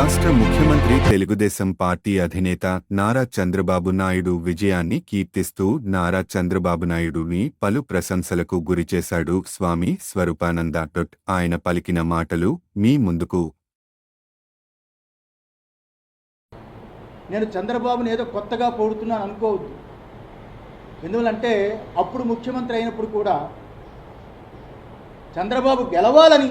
రాష్ట్ర ముఖ్యమంత్రి తెలుగుదేశం పార్టీ అధినేత నారా చంద్రబాబు నాయుడు విజయాన్ని కీర్తిస్తూ నారా చంద్రబాబు నాయుడుని పలు ప్రశంసలకు గురిచేశాడు స్వామి స్వరూపానంద డొట్. ఆయన పలికిన మాటలు మీ ముందుకు. నేను చంద్రబాబుని ఏదో కొత్తగా పొగుడుతున్నాను అనుకోవద్దు. ఎందువలంటే అప్పుడు ముఖ్యమంత్రి అయినప్పుడు కూడా చంద్రబాబు గెలవాలని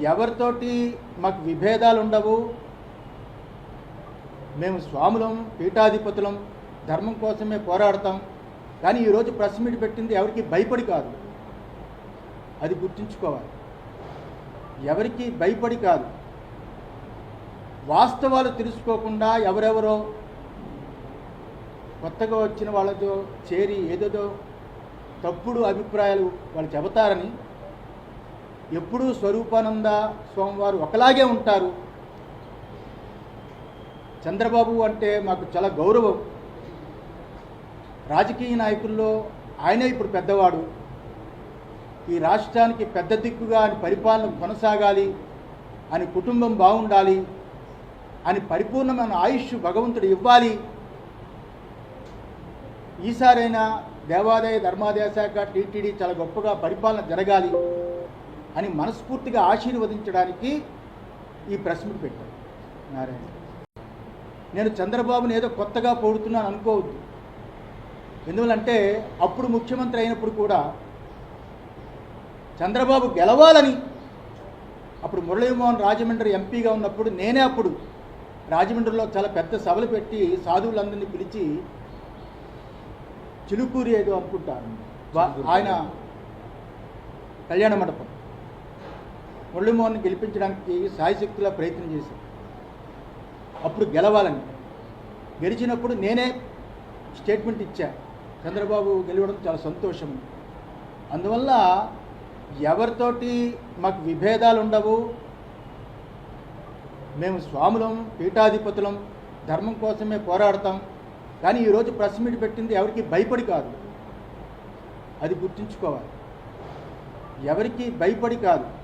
ఎవరితోటి మాకు విభేదాలు ఉండవు. మేము స్వాములం పీఠాధిపతులం ధర్మం కోసమే పోరాడతాం. కానీ ఈరోజు ప్రెస్ మీట్ పెట్టింది ఎవరికి భయపడి కాదు. అది గుర్తుంచుకోవాలి. ఎవరికి భయపడి కాదు. వాస్తవాలు తెలుసుకోకుండా ఎవరెవరో కొత్తగా వచ్చిన వాళ్ళతో చేరి ఏదేదో తప్పుడు అభిప్రాయాలు వాళ్ళు చెబుతారని ఎప్పుడూ స్వరూపానంద స్వామివారు ఒకలాగే ఉంటారు. చంద్రబాబు అంటే మాకు చాలా గౌరవం. రాజకీయ నాయకుల్లో ఆయనే ఇప్పుడు పెద్దవాడు. ఈ రాష్ట్రానికి పెద్ద దిక్కుగా అని పరిపాలన కొనసాగాలి అని కుటుంబం బాగుండాలి అని పరిపూర్ణమైన ఆయుష్ భగవంతుడు ఇవ్వాలి. ఈసారైనా దేవాదాయ ధర్మాదాయ శాఖ టీటీడీ చాలా గొప్పగా పరిపాలన జరగాలి. అని మనస్ఫూర్తిగా ఆశీర్వదించడానికి ఈ ప్రెస్ మీట్ పెట్టాను నారాయణ. నేను చంద్రబాబుని ఏదో కొత్తగా పొడుతున్నాను అనుకోవద్దు. ఎందువలంటే అప్పుడు ముఖ్యమంత్రి అయినప్పుడు కూడా చంద్రబాబు గెలవాలని అప్పుడు మురళీమోహన్ రాజమండ్రి ఎంపీగా ఉన్నప్పుడు నేనే అప్పుడు రాజమండ్రిలో చాలా పెద్ద సభలు పెట్టి సాధువులందరినీ పిలిచి చిలుకూరి ఏదో అనుకుంటాను. ఆయన కళ్యాణ మండపం. మురళీమోహన్ గెలిపించడానికి సాయశక్తిలా ప్రయత్నం చేశాను అప్పుడు గెలవాలని. గెలిచినప్పుడు నేనే స్టేట్మెంట్ ఇచ్చా. చంద్రబాబు గెలవడం చాలా సంతోషం. అందువల్ల ఎవరితోటి మాకు విభేదాలు ఉండవు. మేము స్వాములం పీఠాధిపతులం ధర్మం కోసమే పోరాడతాం. కానీ ఈరోజు ప్రెస్ మీట్ పెట్టింది ఎవరికి భయపడి కాదు. అది గుర్తుంచుకోవాలి. ఎవరికి భయపడి కాదు.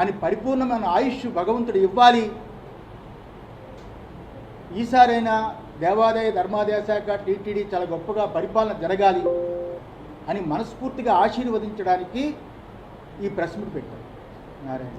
అని పరిపూర్ణమైన ఆయుష్ భగవంతుడు ఇవ్వాలి. ఈసారైనా దేవాదాయ ధర్మాదాయ శాఖ టీటీడీ చాలా గొప్పగా పరిపాలన జరగాలి అని మనస్ఫూర్తిగా ఆశీర్వదించడానికి ఈ ప్రెస్ మీట్ పెట్టాను నారాయణ.